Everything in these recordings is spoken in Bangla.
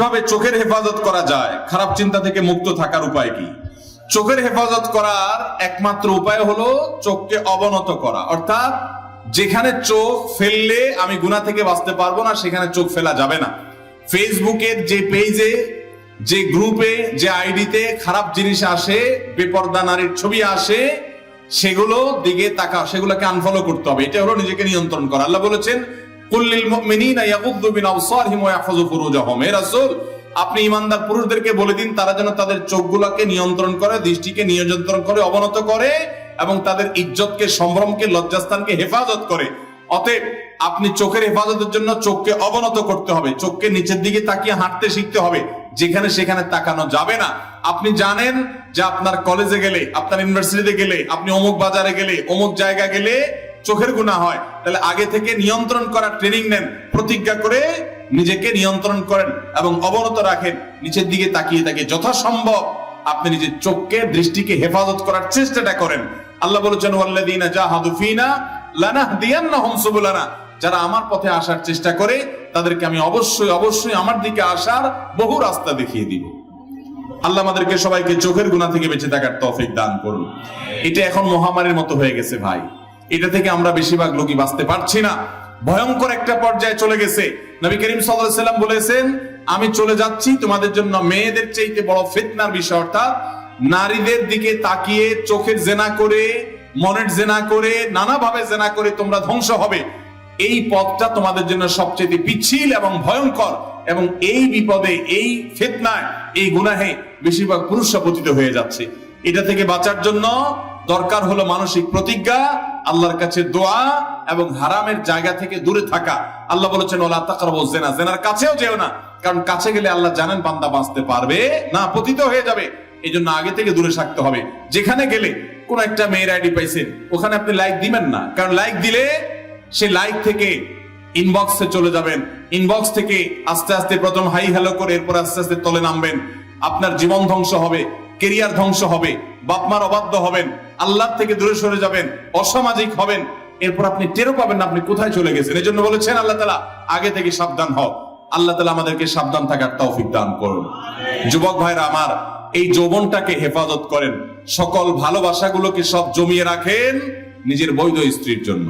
কীভাবে চোখের হেফাজত করা যায়? খারাপ চিন্তা থেকে মুক্ত থাকার উপায় কি? চোখের হেফাজত করার একমাত্র উপায় হলো চোখকে অবনত করা। অর্থাৎ যেখানে চোখ ফেললে আমি গুণা থেকে বাঁচতে পারব না, সেখানে চোখ ফেলা যাবে না। ফেসবুকের যে পেজে, যে গ্রুপে, যে আইডিতে খারাপ জিনিস আসে, বেপর্দা নারীর ছবি আসে, সেগুলো দিকে তাকা সেগুলোকে আনফলো করতে হবে। এটা হলো নিজেকে নিয়ন্ত্রণ করা। আল্লাহ বলেছেন কুল্লিল আপনি ইমানদার পুরুষদেরকে বলে দিন, তারা যেন তাদের চোখগুলোকে নিয়ন্ত্রণ করে, দৃষ্টিকে নিয়ন্ত্রণ করে, অবনত করে এবং তাদের ইজ্জতকে, সম্ভ্রমকে, লজ্জাস্থানকে হেফাজত করে। অতএব আপনি চোখের হেফাজতের জন্য চোখকে অবনত করতে হবে, চোখকে নিচের দিকে তাকিয়ে হাঁটতে শিখতে হবে, যেখানে সেখানে তাকানো যাবে না। আপনি জানেন যে আপনার কলেজে গেলে, আপনার ইউনিভার্সিটিতে গেলে, আপনি অমুক বাজারে গেলে, অমুক জায়গা গেলে চোখের গুণা হয়, তাহলে আগে থেকে নিয়ন্ত্রণ করার ট্রেনিং নেন, প্রতিজ্ঞা করে নিজেকে নিয়ন্ত্রণ করেন এবং অবনত রাখেন, নিচের দিকে তাকিয়ে তাকিয়ে। যথাসম্ভব আপনি নিজের চোখকে, দৃষ্টিকে হেফাজত করার চেষ্টাটা করেন। আল্লাহ বলেছেন, ওয়াল্লাযীনা জাহাদু ফিনা লানাহদিয়ান্নাহুম সুবুলানা। যারা আমার পথে আসার চেষ্টা করে, তাদেরকে আমি অবশ্যই অবশ্যই আমার দিকে আসার বহু রাস্তা দেখিয়ে দিব। আল্লাহ আমাদেরকে সবাইকে চোখের গুণা থেকে বেঁচে থাকার তৌফিক দান করুন। এটা এখন মহামারীর মতো হয়ে গেছে ভাই। এটা থেকে আমরা বেশিরভাগ লোকই বাঁচতে পারছি না। ভয়ঙ্কর একটা পর্যায়ে চলে গেছে। নবী করিম সাল্লাম বলেছেন, আমি চলে যাচ্ছি তোমাদের জন্য মেয়েদের চাইতে বড় ফিতনার বিষয় অর্থাৎ নারীদের দিকে তাকিয়ে চোখের জেনা করে, মনের জেনা করে, নানাভাবে জেনা করে তোমরা ধ্বংস হবে। এই পথটা তোমাদের জন্য সবচেয়ে পিছিল এবং ভয়ঙ্কর এবং এই বিপদে, এই ফেতনায়, এই গুনাহে বেশিরভাগ পুরুষরা পতিত হয়ে যাচ্ছে। এটা থেকে বাঁচার জন্য দরকার হলো মানসিক প্রতিজ্ঞা, আল্লাহর কাছে দোয়া এবং হারামের জায়গা থেকে দূরে থাকা। আল্লাহ বলেছেন, ওলা তাকরাবু জেনা জেনার কাছেও যেও না, কারণ কাছে গেলে আল্লাহ জানেন বান্দা বাঁচতে পারবে না, পতিত হয়ে যাবে। এই জন্য আগে থেকে দূরে থাকতে হবে। যেখানে গেলে কোন একটা মেয়ের আইডি পাইছেন, ওখানে আপনি লাইক দিবেন না, কারণ লাইক দিলে সে লাইক থেকে ইনবক্সে চলে যাবেন, ইনবক্স থেকে আস্তে আস্তে প্রথম হাই হ্যালো করে এরপর আস্তে আস্তে তলে নামবেন। আপনার জীবন ধ্বংস হবে। কেরিয়ার ধ্বংস হবে, বাপমার অবাধ্য হবেন আল্লাহ থেকে দূরে সরে যাবেন, অসামাজিক হবেন। এরপর আপনি টেরও পাবেন না, আপনি কোথায় চলে গেছেন। এই জন্য বলেছেন আল্লাহ তালা আগে থেকে সাবধান হও। আল্লাহ তালা আমাদেরকে সাবধান থাকার তৌফিক দান করুন। যুবক ভাইরা আমার, এই যৌবনটাকে হেফাজত করেন। সকল ভালোবাসাগুলোকে সব জমিয়ে রাখেন নিজের বৈধ স্ত্রীর জন্য।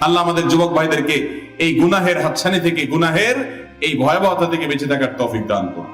আল্লাহ আমাদের যুবক ভাইদেরকে এই গুনাহের হাতছানি থেকে, গুনাহের এই ভয়াবহতা থেকে বেঁচে থাকার তৌফিক দান করুন।